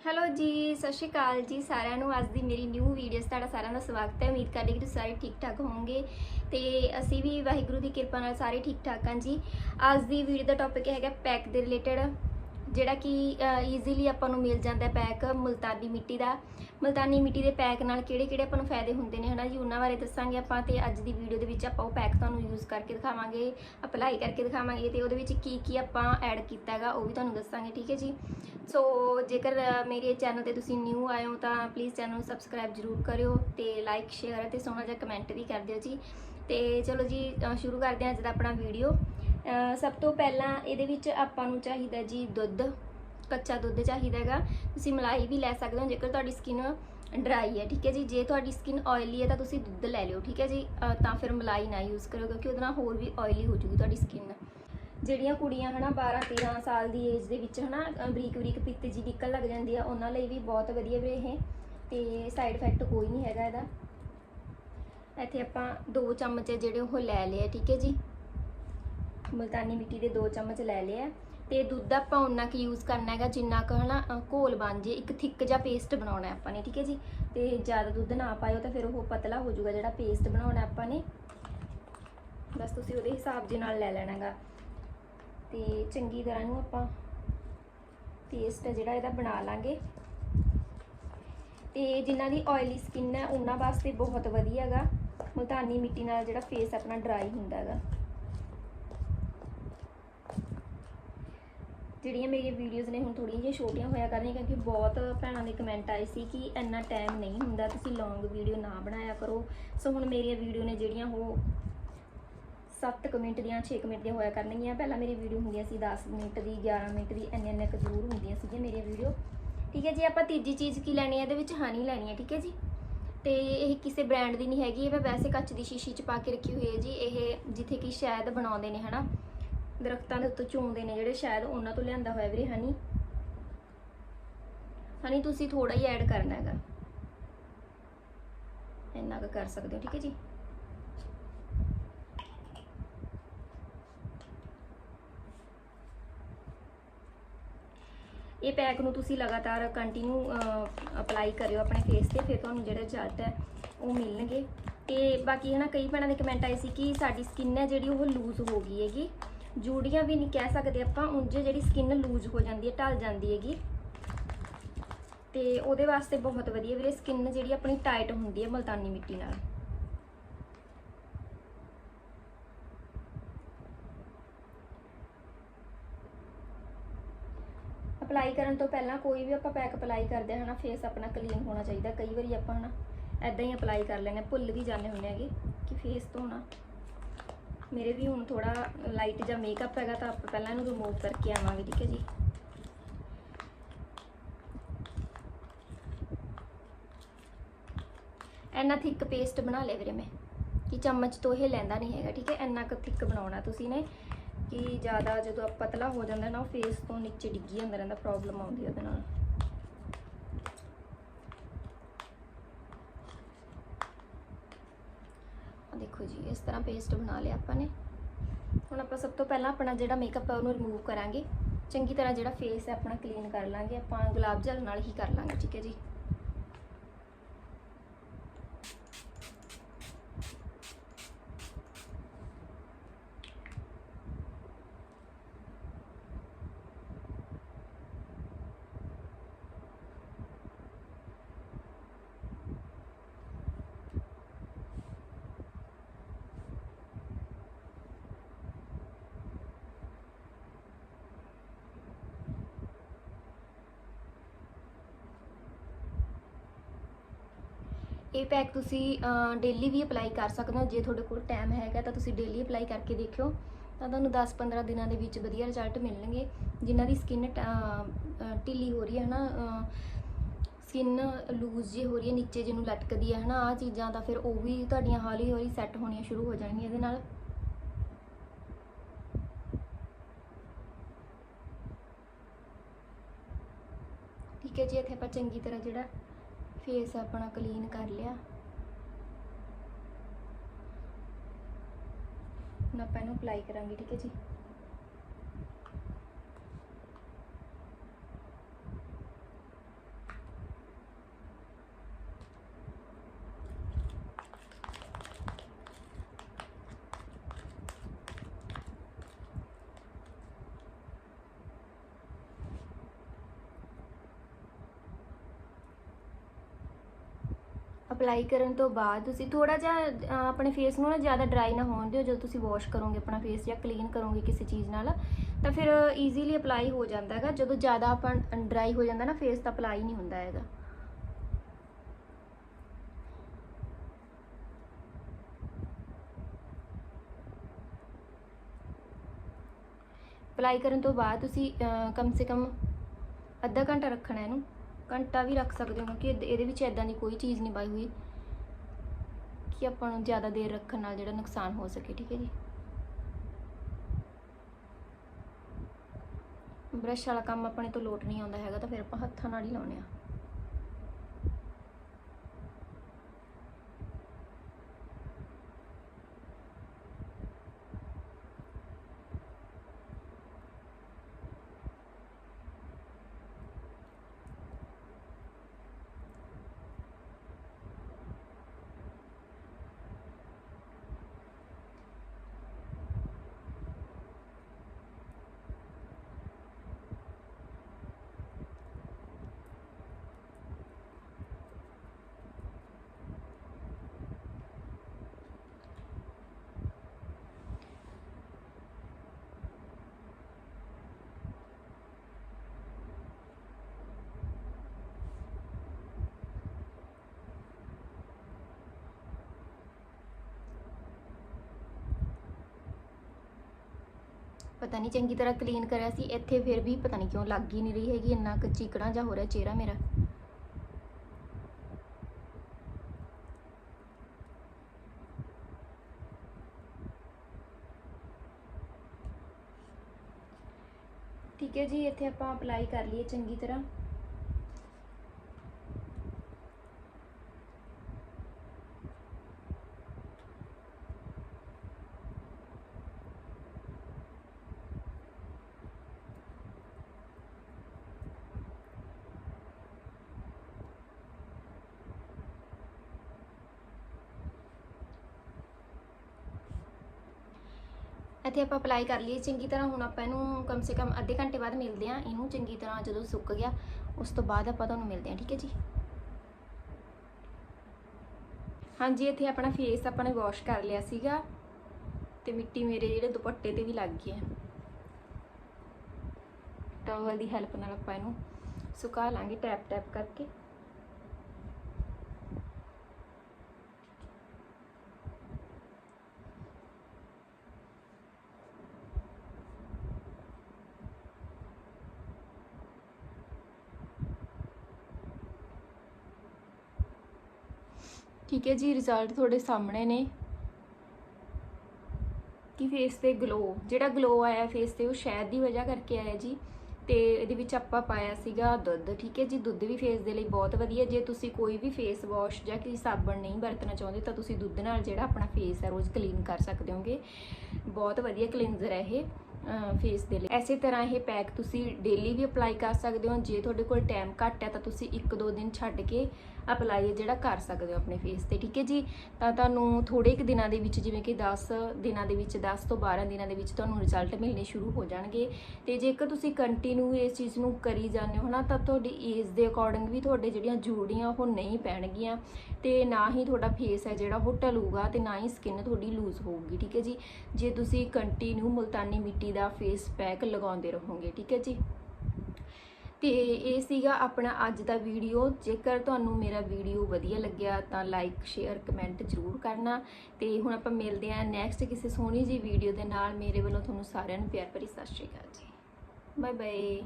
Hello ਜੀ, ਸਤਿ ਸ਼੍ਰੀ ਅਕਾਲ ਜੀ ਸਾਰਿਆਂ ਨੂੰ। ਅੱਜ ਦੀ ਮੇਰੀ ਨਿਊ ਵੀਡੀਓ 'ਚ ਤੁਹਾਡਾ ਸਾਰਿਆਂ ਦਾ ਸਵਾਗਤ ਹੈ। ਉਮੀਦ ਕਰਦੇ ਕਿ ਤੁਸੀਂ ਸਾਰੇ ਠੀਕ ਠਾਕ ਹੋਵੋਗੇ ਤੇ ਅਸੀਂ ਵੀ ਵਾਹਿਗੁਰੂ ਦੀ ਕਿਰਪਾ ਨਾਲ ਸਾਰੇ ਠੀਕ ਠਾਕ ਹਾਂ ਜੀ। ਅੱਜ ਦੀ ਵੀਡੀਓ ਦਾ ਟੌਪਿਕ ਹੈਗਾ ਪੈਕ ਦੇ ਰਿਲੇਟਡ ਜਿਹੜਾ ਕਿ ਈਜ਼ੀਲੀ ਆਪਾਂ ਨੂੰ ਮਿਲ ਜਾਂਦਾ ਪੈਕ ਮੁਲਤਾਨੀ ਮਿੱਟੀ ਦਾ। ਮੁਲਤਾਨੀ ਮਿੱਟੀ ਦੇ ਪੈਕ ਨਾਲ ਕਿਹੜੇ ਕਿਹੜੇ ਆਪਾਂ ਨੂੰ ਫਾਇਦੇ ਹੁੰਦੇ ਨੇ, ਹਨਾ ਜੀ? ਉਹਨਾਂ ਬਾਰੇ ਦੱਸਾਂਗੇ ਆਪਾਂ ਤੇ ਅੱਜ ਦੀ ਵੀਡੀਓ ਦੇ ਵਿੱਚ ਆਪਾਂ ਉਹ ਪੈਕ ਤੁਹਾਨੂੰ ਯੂਜ਼ ਕਰਕੇ ਦਿਖਾਵਾਂਗੇ ਅਪਲਾਈ ਕਰਕੇ ਦਿਖਾਵਾਂਗੇ ਤੇ ਉਹਦੇ ਵਿੱਚ ਕੀ ਕੀ ਆਪਾਂ ਐਡ ਕੀਤਾ ਹੈਗਾ, ਉਹ ਵੀ ਤੁਹਾਨੂੰ ਦੱਸਾਂਗੇ, ਠੀਕ ਹੈ ਜੀ? ਸੋ ਜੇਕਰ ਮੇਰੇ ਚੈਨਲ ਤੇ ਤੁਸੀਂ ਨਿਊ ਆਏ ਹੋ ਤਾਂ ਪਲੀਜ਼ ਚੈਨਲ ਨੂੰ ਸਬਸਕ੍ਰਾਈਬ ਜਰੂਰ ਕਰਿਓ ਤੇ ਲਾਈਕ ਸ਼ੇਅਰ ਅਤੇ ਸੋਹਣਾ ਜਿਹਾ ਕਮੈਂਟ ਵੀ ਕਰ ਦਿਓ ਜੀ। ਤੇ ਚਲੋ ਜੀ ਸ਼ੁਰੂ ਕਰਦੇ ਹਾਂ ਅੱਜ ਦਾ ਆਪਣਾ ਵੀਡੀਓ ਸਭ ਤੋਂ ਪਹਿਲਾਂ ਇਹਦੇ ਵਿੱਚ ਆਪਾਂ ਨੂੰ ਚਾਹੀਦਾ ਜੀ ਦੁੱਧ ਕੱਚਾ ਦੁੱਧ ਚਾਹੀਦਾ ਹੈਗਾ। ਤੁਸੀਂ ਮਲਾਈ ਵੀ ਲੈ ਸਕਦੇ ਹੋ ਜੇਕਰ ਤੁਹਾਡੀ ਸਕਿਨ ਡਰਾਈ ਹੈ ਠੀਕ ਹੈ ਜੀ। ਜੇ ਤੁਹਾਡੀ ਸਕਿਨ ਆਇਲੀ ਹੈ ਤਾਂ ਤੁਸੀਂ ਦੁੱਧ ਲੈ ਲਿਓ ਠੀਕ ਹੈ ਜੀ। ਤਾਂ ਫਿਰ ਮਲਾਈ ਨਾ ਯੂਜ਼ ਕਰੋ ਕਿਉਂਕਿ ਉਹਦੇ ਨਾਲ ਹੋਰ ਵੀ ਆਇਲੀ ਹੋ ਜੂਗੀ ਤੁਹਾਡੀ ਸਕਿਨ ਜਿਹੜੀਆਂ ਕੁੜੀਆਂ ਹਨਾ 12 13 ਸਾਲ ਦੀ ਏਜ ਦੇ ਵਿੱਚ ਹਨਾ ਅ, ਬਰੀਕ ਬਰੀਕ ਪਿੱਤ ਜੀ ਨਿਕਲ ਲੱਗ ਜਾਂਦੀ ਆ ਉਹਨਾਂ ਲਈ ਵੀ ਬਹੁਤ ਵਧੀਆ ਵੀਰੇ ਇਹ। ਤੇ ਸਾਈਡ ਇਫੈਕਟ ਕੋਈ ਨਹੀਂ ਹੈਗਾ ਇਹਦਾ। ਇੱਥੇ ਆਪਾਂ ਦੋ ਚਮਚ ਜਿਹੜੇ ਉਹ ਲੈ ਲਏ ਠੀਕ ਹੈ ਜੀ। ਮਲਤਾਨੀ ਮਿੱਟੀ ਦੇ ਦੋ ਚਮਚ ਲੈ ਲਏ ਆ ਤੇ ਦੁੱਧ ਆਪਾਂ ਉਨਾ ਕੁ ਯੂਜ਼ ਕਰਨਾ ਹੈਗਾ ਜਿੰਨਾ ਕੁ ਹਨਾ ਅ, ਘੋਲ ਬਣ ਜੇ ਇੱਕ ਥਿੱਕ ਜਿਹਾ ਪੇਸਟ ਬਣਾਉਣਾ ਆਪਾਂ ਨੇ ਠੀਕ ਹੈ ਜੀ? ਤੇ ਜ਼ਿਆਦਾ ਦੁੱਧ ਨਾ ਪਾਇਓ ਤਾਂ ਫਿਰ ਉਹ ਪਤਲਾ ਹੋ ਜਾਊਗਾ ਜਿਹੜਾ ਪੇਸਟ ਬਣਾਉਣਾ ਆਪਾਂ ਨੇ। ਬਸ ਤੁਸੀਂ ਉਹਦੇ ਹਿਸਾਬ ਦੇ ਨਾਲ ਲੈ ਲੈਣਾ ਹੈਗਾ। ਤੇ ਚੰਗੀ ਤਰ੍ਹਾਂ ਨੂੰ ਆਪਾਂ ਪੇਸਟ ਜਿਹੜਾ ਇਹਦਾ ਬਣਾ ਲਾਂਗੇ। ਤੇ ਜਿਨ੍ਹਾਂ ਦੀ ਆਇਲੀ ਸਕਿਨ ਹੈ ਉਹਨਾਂ ਵਾਸਤੇ ਬਹੁਤ ਵਧੀਆ ਹੈਗਾ। ਮੁਲਤਾਨੀ ਮਿੱਟੀ ਨਾਲ ਜਿਹੜਾ ਫੇਸ ਆਪਣਾ ਡਰਾਈ ਹੁੰਦਾ ਹੈਗਾ। ਜਿਹੜੀਆਂ ਮੇਰੀਆਂ ਵੀਡੀਓਜ਼ ਨੇ ਹੁਣ ਥੋੜੀਆਂ ਜਿਹੀਆਂ ਛੋਟੀਆਂ ਹੋਇਆ ਕਰਨੀਆਂ ਕਿਉਂਕਿ ਬਹੁਤ ਭੈਣਾਂ ਦੇ ਕਮੈਂਟ ਆਏ ਸੀ ਕਿ ਇੰਨਾ ਟਾਈਮ ਨਹੀਂ ਹੁੰਦਾ, ਤੁਸੀਂ ਲੌਂਗ ਵੀਡੀਓ ਨਾ ਬਣਾਇਆ ਕਰੋ। ਸੋ ਹੁਣ ਮੇਰੀਆਂ ਵੀਡੀਓ ਨੇ ਜਿਹੜੀਆਂ ਉਹ 7 ਮਿੰਟ ਦੀਆਂ 6 ਮਿੰਟ ਦੀਆਂ ਹੋਇਆ ਕਰਨਗੀਆਂ। ਪਹਿਲਾਂ ਮੇਰੀ ਵੀਡੀਓ ਹੁੰਦੀਆਂ ਸੀ 10 ਮਿੰਟ ਦੀ 11 ਮਿੰਟ ਦੀ ਇੰਨੇ ਇੰਨੇ ਕੁ ਜ਼ਰੂਰ ਹੁੰਦੀਆਂ ਸੀਗੀਆਂ ਮੇਰੀਆਂ ਵੀਡੀਓ ਠੀਕ ਹੈ ਜੀ, ਆਪਾਂ ਤੀਜੀ ਚੀਜ਼ ਕੀ ਲੈਣੀ ਹੈ? ਇਹਦੇ ਵਿੱਚ ਹਨੀ ਲੈਣੀ ਹੈ, ਠੀਕ ਹੈ ਜੀ? ਤੇ ਇਹ ਕਿਸੇ ਬ੍ਰਾਂਡ ਦੀ ਨਹੀਂ ਹੈਗੀ, ਇਹ ਮੈਂ ਵੈਸੇ ਕੱਚ ਦੀ ਸ਼ੀਸ਼ੀ ਚ ਪਾ ਕੇ ਰੱਖੀ ਹੋਈ ਹੈ ਜੀ। ਇਹ ਜਿੱਥੇ ਕਿ ਸ਼ਾਇਦ ਬਣਾਉਂਦੇ ਨੇ, ਹਨਾ? ਦਰਖਤਾਂ ਦੇ ਉੱਤੋਂ ਚੋਂਦੇ ਨੇ ਜਿਹੜੇ ਸ਼ਾਇਦ ਉਹਨਾਂ ਤੋਂ ਲਿਆਂਦਾ ਹੋਇਆ ਵੀਰੇ ਹਨੀ ਹਨੀ ਤੁਸੀਂ ਥੋੜਾ ਹੀ ਐਡ ਕਰਨਾ ਹੈਗਾ। ਇੰਨਾ ਕੁ ਕਰ ਸਕਦੇ ਹੋ, ਠੀਕ ਹੈ ਜੀ? ਇਹ ਪੈਕ ਨੂੰ ਤੁਸੀਂ ਲਗਾਤਾਰ ਕੰਟੀਨਿਊ ਅਪਲਾਈ ਕਰਿਓ ਆਪਣੇ ਫੇਸ ਤੇ, ਫਿਰ ਤੁਹਾਨੂੰ ਜਿਹੜੇ ਰਿਜ਼ਲਟ ਹੈ, ਉਹ ਮਿਲਣਗੇ। ਤੇ ਬਾਕੀ ਹੈ ਨਾ ਕਈ ਭੈਣਾਂ ਦੇ ਕਮੈਂਟ ਆਏ ਸੀ ਕਿ ਸਾਡੀ ਸਕਿਨ ਹੈ ਜਿਹੜੀ ਉਹ ਲੂਜ਼ ਹੋ ਗਈ ਹੈਗੀ। ਜੂੜੀਆਂ ਵੀ ਨਹੀਂ ਕਹਿ ਸਕਦੇ ਆਪਾਂ ਉਂਝ ਜਿਹੜੀ ਸਕਿਨ ਲੂਜ਼ ਹੋ ਜਾਂਦੀ ਹੈ ਢਲ ਜਾਂਦੀ ਹੈਗੀ। ਤੇ ਉਹਦੇ ਵਾਸਤੇ ਬਹੁਤ ਵਧੀਆ ਵੀਰੇ ਸਕਿਨ ਜਿਹੜੀ ਆਪਣੀ ਟਾਈਟ ਹੁੰਦੀ ਹੈ ਮਲਤਾਨੀ ਮਿੱਟੀ ਨਾਲ। ਅਪਲਾਈ ਕਰਨ ਤੋਂ ਪਹਿਲਾਂ ਕੋਈ ਵੀ ਆਪਾਂ ਪੈਕ ਅਪਲਾਈ ਕਰਦੇ ਹਾਂ ਨਾ ਫੇਸ ਆਪਣਾ ਕਲੀਨ ਹੋਣਾ ਚਾਹੀਦਾ। ਕਈ ਵਾਰੀ ਆਪਾਂ ਹਨਾ ਐਦਾਂ ਹੀ ਅਪਲਾਈ ਕਰ ਲੈਂਦੇ ਹਾਂ, ਭੁੱਲ ਵੀ ਜਾਂਦੇ ਹੁੰਦੇ ਹੈਗੇ ਕਿ ਫੇਸ ਧੋਣਾ। ਮੇਰੇ ਵੀ ਹੁਣ ਥੋੜਾ ਲਾਈਟ ਜਾਂ ਮੇਕਅਪ ਹੈਗਾ ਤਾਂ ਆਪਾਂ ਪਹਿਲਾਂ ਇਹਨੂੰ ਰਿਮੂਵ ਕਰਕੇ ਆਵਾਂਗੇ, ਠੀਕ ਹੈ ਜੀ? ਇੰਨਾ ਥਿੱਕ ਪੇਸਟ ਬਣਾ ਲਿਆ ਵੀਰੇ ਮੈਂ, ਕਿ ਚਮਚ ਤੋਂ ਇਹ ਲੈਂਦਾ ਨਹੀਂ ਹੈਗਾ, ਠੀਕ ਹੈ? ਇੰਨਾ ਕੁ ਥਿੱਕ ਬਣਾਉਣਾ ਤੁਸੀਂ ਨੇ, ਕਿ ਜ਼ਿਆਦਾ ਜਦੋਂ ਪਤਲਾ ਹੋ ਜਾਂਦਾ ਨਾ, ਉਹ ਫੇਸ ਤੋਂ ਨੀਚੇ ਡਿੱਗੀ ਜਾਂਦਾ ਰਹਿੰਦਾ ਪ੍ਰੋਬਲਮ ਆਉਂਦੀ ਉਹਦੇ ਨਾਲ। ਦੇਖੋ ਜੀ, ਇਸ ਤਰ੍ਹਾਂ ਪੇਸਟ ਬਣਾ ਲਿਆ ਆਪਾਂ ਨੇ। ਹੁਣ ਆਪਾਂ ਸਭ ਤੋਂ ਪਹਿਲਾਂ ਆਪਣਾ ਜਿਹੜਾ ਮੇਕਅਪ ਹੈ ਉਹਨੂੰ ਰਿਮੂਵ ਕਰਾਂਗੇ। ਚੰਗੀ ਤਰ੍ਹਾਂ ਜਿਹੜਾ ਫੇਸ ਹੈ ਆਪਣਾ ਕਲੀਨ ਕਰ ਲਾਂਗੇ। ਆਪਾਂ ਗੁਲਾਬ ਜਲ ਨਾਲ ਹੀ ਕਰ ਲਾਂਗੇ, ਠੀਕ ਹੈ ਜੀ। ਇਹ ਪੈਕ ਤੁਸੀਂ ਡੇਲੀ ਵੀ ਅਪਲਾਈ ਕਰ ਸਕਦੇ ਹੋ। ਜੇ ਤੁਹਾਡੇ ਕੋਲ ਟਾਈਮ ਹੈਗਾ ਤਾਂ ਤੁਸੀਂ ਡੇਲੀ ਅਪਲਾਈ ਕਰਕੇ ਦੇਖਿਓ। ਤਾਂ ਤੁਹਾਨੂੰ 10-15 ਦਿਨਾਂ ਦੇ ਵਿੱਚ ਵਧੀਆ ਰਿਜ਼ਲਟ ਮਿਲਣਗੇ। ਜਿਨ੍ਹਾਂ ਦੀ ਸਕਿਨ ਢਿੱਲੀ ਹੋ ਰਹੀ ਹੈ, ਹਨਾ ਸਕਿਨ ਲੂਜ਼ ਜੀ ਹੋ ਰਹੀ ਹੈ, ਨੀਚੇ ਜਿਹਨੂੰ ਲਟਕਦੀ ਹੈ, ਹਨਾ ਆ ਚੀਜ਼ਾਂ ਤਾਂ ਫਿਰ ਉਹ ਵੀ ਤੁਹਾਡੀਆਂ ਹੌਲੀ ਹੌਲੀ ਸੈੱਟ ਹੋਣੀਆਂ ਸ਼ੁਰੂ ਹੋ ਜਾਣਗੀਆਂ ਇਹਦੇ ਨਾਲ। ਠੀਕ ਹੈ ਜੀ, ਇੱਥੇ ਆਪਾਂ ਚੰਗੀ ਤਰ੍ਹਾਂ ਜਿਹੜਾ ਫੇਸ ਆਪਣਾ ਕਲੀਨ ਕਰ ਲਿਆ। ਹੁਣ ਆਪਾਂ ਇਹਨੂੰ ਅਪਲਾਈ ਕਰਾਂਗੇ ਠੀਕ ਹੈ ਜੀ? ਅਪਲਾਈ ਕਰਨ ਤੋਂ ਬਾਅਦ ਤੁਸੀਂ ਥੋੜਾ ਜਿਹਾ ਅਹ, ਆਪਣੇ ਫੇਸ ਨੂੰ ਨਾ ਜ਼ਿਆਦਾ ਡਰਾਈ ਨਾ ਹੋਣ ਦਿਓ। ਜਦੋਂ ਤੁਸੀਂ ਵਾਸ਼ ਕਰੋਗੇ ਆਪਣਾ ਫੇਸ ਜਾਂ ਕਲੀਨ ਕਰੋਗੇ ਕਿਸੇ ਚੀਜ਼ ਨਾਲ ਤਾਂ ਫਿਰ ਈਜ਼ੀਲੀ ਅਪਲਾਈ ਹੋ ਜਾਂਦਾ ਹੈਗਾ। ਜਦੋਂ ਜ਼ਿਆਦਾ ਆਪਾਂ ਡਰਾਈ ਹੋ ਜਾਂਦਾ ਨਾ ਫੇਸ ਤਾਂ ਅਪਲਾਈ ਨਹੀਂ ਹੁੰਦਾ ਹੈਗਾ। ਅਪਲਾਈ ਕਰਨ ਤੋਂ ਬਾਅਦ ਤੁਸੀਂ ਅਹ, ਕਮ ਸੇ ਕਮ ਅੱਧਾ ਘੰਟਾ ਰੱਖਣਾ ਇਹਨੂੰ। ਘੰਟਾ ਵੀ ਰੱਖ ਸਕਦੇ ਹੋ, ਕਿਉਂਕਿ ਇਹਦੇ- ਇਹਦੇ ਵਿੱਚ ਐਦਾਂ ਦੀ ਕੋਈ ਚੀਜ਼ ਨਹੀਂ ਪਾਈ ਹੋਈ ਕਿ ਆਪਾਂ ਨੂੰ ਜ਼ਿਆਦਾ ਦੇਰ ਰੱਖਣ ਨਾਲ ਜਿਹੜਾ ਨੁਕਸਾਨ ਹੋ ਸਕੇ, ਠੀਕ ਹੈ ਜੀ। ਬ੍ਰਸ਼ ਵਾਲਾ ਕੰਮ ਆਪਣੇ ਤੋਂ ਲੋਟ ਨਹੀਂ ਆਉਂਦਾ ਹੈਗਾ, ਤਾਂ ਫਿਰ ਆਪਾਂ ਹੱਥਾਂ ਨਾਲ ਹੀ ਲਾਉਣੇ ਆ ਪਤਾ ਨਹੀਂ ਚੰਗੀ ਤਰ੍ਹਾਂ ਕਲੀਨ ਕਰਿਆ ਸੀ, ਇੱਥੇ ਫਿਰ ਵੀ ਪਤਾ ਨਹੀਂ ਕਿਉਂ ਲੱਗ ਹੀ ਨਹੀਂ ਰਹੀ ਹੈਗੀ, ਇੰਨਾ ਕੁ ਚੀਕਣਾ ਜਿਹਾ ਹੋ ਰਿਹਾ ਚਿਹਰਾ ਮੇਰਾ। ਠੀਕ ਹੈ ਜੀ, ਇੱਥੇ ਆਪਾਂ ਅਪਲਾਈ ਕਰ ਲਈਏ ਚੰਗੀ ਤਰ੍ਹਾਂ। ਇੱਥੇ ਆਪਾਂ ਅਪਲਾਈ ਕਰ ਲਈਏ। ਚੰਗੀ ਤਰ੍ਹਾਂ ਹੁਣ ਆਪਾਂ ਇਹਨੂੰ ਕਮ ਸੇ ਕਮ ਅੱਧੇ ਘੰਟੇ ਬਾਅਦ ਮਿਲਦੇ ਹਾਂ। ਇਹਨੂੰ ਚੰਗੀ ਤਰ੍ਹਾਂ ਜਦੋਂ ਸੁੱਕ ਗਿਆ, ਉਸ ਤੋਂ ਬਾਅਦ ਆਪਾਂ ਤੁਹਾਨੂੰ ਮਿਲਦੇ ਹਾਂ, ਠੀਕ ਹੈ ਜੀ? ਹਾਂਜੀ, ਇੱਥੇ ਆਪਣਾ ਫੇਸ ਆਪਾਂ ਨੇ ਵਾਸ਼ ਕਰ ਲਿਆ ਸੀਗਾ ਤੇ ਮਿੱਟੀ ਮੇਰੇ ਜਿਹੜੇ ਦੁਪੱਟੇ ਤੇ ਵੀ ਲੱਗ ਗਈ ਹੈ। ਟਾਵਲ ਦੀ ਹੈਲਪ ਨਾਲ ਆਪਾਂ ਇਹਨੂੰ ਸੁਕਾ ਲਾਂਗੇ ਟੈਪ ਟੈਪ ਕਰਕੇ। ਠੀਕ ਹੈ ਜੀ ਰਿਜ਼ਲਟ ਤੁਹਾਡੇ ਸਾਹਮਣੇ ਨੇ। ਕਿ ਫੇਸ ਤੇ ਗਲੋ ਜਿਹੜਾ ਗਲੋ ਆਇਆ ਫੇਸ ਤੇ, ਉਹ ਸ਼ਹਿਦ ਦੀ ਵਜ੍ਹਾ ਕਰਕੇ ਆਇਆ ਜੀ। ਤੇ ਇਹਦੇ ਵਿੱਚ ਆਪਾਂ ਪਾਇਆ ਸੀਗਾ ਦੁੱਧ, ਠੀਕ ਹੈ ਜੀ। ਦੁੱਧ ਵੀ ਫੇਸ ਦੇ ਲਈ ਬਹੁਤ ਵਧੀਆ। ਜੇ ਤੁਸੀਂ ਕੋਈ ਵੀ ਫੇਸ ਵਾਸ਼ ਜਾਂ ਕਿਸੇ ਸਾਬਣ ਨਹੀਂ ਵਰਤਣਾ ਚਾਹੁੰਦੇ, ਤਾਂ ਤੁਸੀਂ ਦੁੱਧ ਨਾਲ ਜਿਹੜਾ ਆਪਣਾ ਫੇਸ ਹੈ, ਰੋਜ਼ ਕਲੀਨ ਕਰ ਸਕਦੇ ਹੋਗੇ। ਬਹੁਤ ਵਧੀਆ ਕਲੀਨਜ਼ਰ ਹੈ ਇਹ ਫੇਸ ਦੇ ਲਈ। ਐਸੇ ਤਰ੍ਹਾਂ ਇਹ ਪੈਕ ਤੁਸੀਂ ਡੇਲੀ ਵੀ ਅਪਲਾਈ ਕਰ ਸਕਦੇ ਹੋ। ਜੇ ਤੁਹਾਡੇ ਕੋਲ ਟਾਈਮ ਘੱਟ ਹੈ, ਤਾਂ ਤੁਸੀਂ 1-2 ਦਿਨ ਛੱਡ ਕੇ ਅਪਲਾਈ ਜਿਹੜਾ ਕਰ ਸਕਦੇ ਹੋ ਆਪਣੇ ਫੇਸ ਤੇ, ਠੀਕ ਹੈ ਜੀ? ਤਾਂ ਤੁਹਾਨੂੰ ਥੋੜੇ ਕੁ ਦਿਨਾਂ ਦੇ ਵਿੱਚ, ਜਿਵੇਂ ਕਿ 10 ਦਿਨਾਂ ਦੇ ਵਿੱਚ 10 ਤੋਂ 12 ਦਿਨਾਂ ਦੇ ਵਿੱਚ ਤੁਹਾਨੂੰ ਰਿਜ਼ਲਟ ਮਿਲਣੇ ਸ਼ੁਰੂ ਹੋ ਜਾਣਗੇ। ਤੇ ਜੇਕਰ ਤੁਸੀਂ ਕੰਟੀਨਿਊ ਇਸ ਚੀਜ਼ ਨੂੰ ਕਰੀ ਜਾਂਦੇ ਹੋ ਨਾ, ਤਾਂ ਤੁਹਾਡੀ ਏਜ ਦੇ ਅਕੋਰਡਿੰਗ ਵੀ ਤੁਹਾਡੇ ਜਿਹੜੀਆਂ ਜੂੜੀਆਂ, ਉਹ ਨਹੀਂ ਪੈਣਗੀਆਂ। ਤੇ ਨਾ ਹੀ ਤੁਹਾਡਾ ਫੇਸ ਹੈ ਜਿਹੜਾ, ਉਹ ਢਲੂਗਾ ਤੇ ਨਾ ਹੀ ਸਕਿਨ ਤੁਹਾਡੀ ਲੂਜ਼ ਹੋਊਗੀ, ਠੀਕ ਹੈ ਜੀ? ਜੇ ਤੁਸੀਂ ਕੰਟੀਨਿਊ ਮੁਲਤਾਨੀ ਮਿੱਟੀ ਦਾ ਫੇਸ ਪੈਕ ਲਗਾਉਂਦੇ ਰਹੋਗੇ, ਠੀਕ ਹੈ ਜੀ? ਤੇ ਇਹ ਸੀਗਾ ਆਪਣਾ ਅੱਜ ਦਾ ਵੀਡੀਓ। ਜੇਕਰ ਤੁਹਾਨੂੰ ਮੇਰਾ ਵੀਡੀਓ ਵਧੀਆ ਲੱਗਿਆ ਤਾਂ ਲਾਈਕ ਸ਼ੇਅਰ ਕਮੈਂਟ ਜ਼ਰੂਰ ਕਰਨਾ। ਤੇ ਹੁਣ ਆਪਾਂ ਮਿਲਦੇ ਹਾਂ ਨੈਕਸਟ ਕਿਸੇ ਸੋਹਣੀ ਜੀ ਵੀਡੀਓ ਦੇ ਨਾਲ। ਮੇਰੇ ਵੱਲੋਂ ਤੁਹਾਨੂੰ ਸਾਰਿਆਂ ਨੂੰ ਪਿਆਰ ਭਰੀ ਸਤਿ ਸ਼੍ਰੀ ਅਕਾਲ ਜੀ। Bye bye